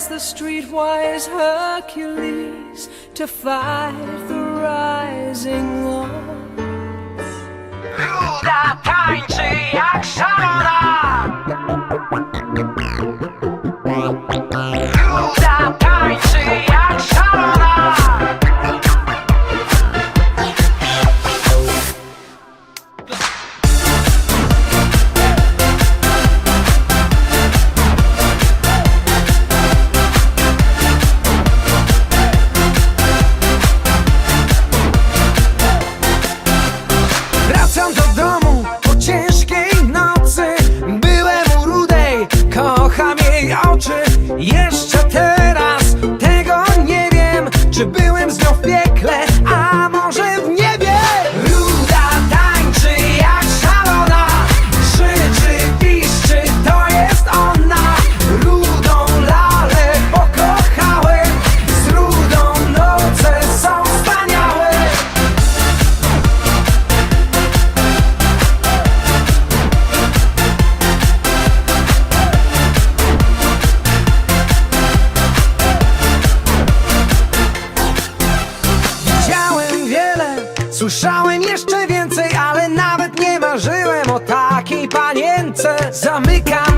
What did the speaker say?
as the streetwise Hercules to fight the rising war. Yeah. Słyszałem jeszcze więcej, ale nawet nie marzyłem o takiej panience. Zamykam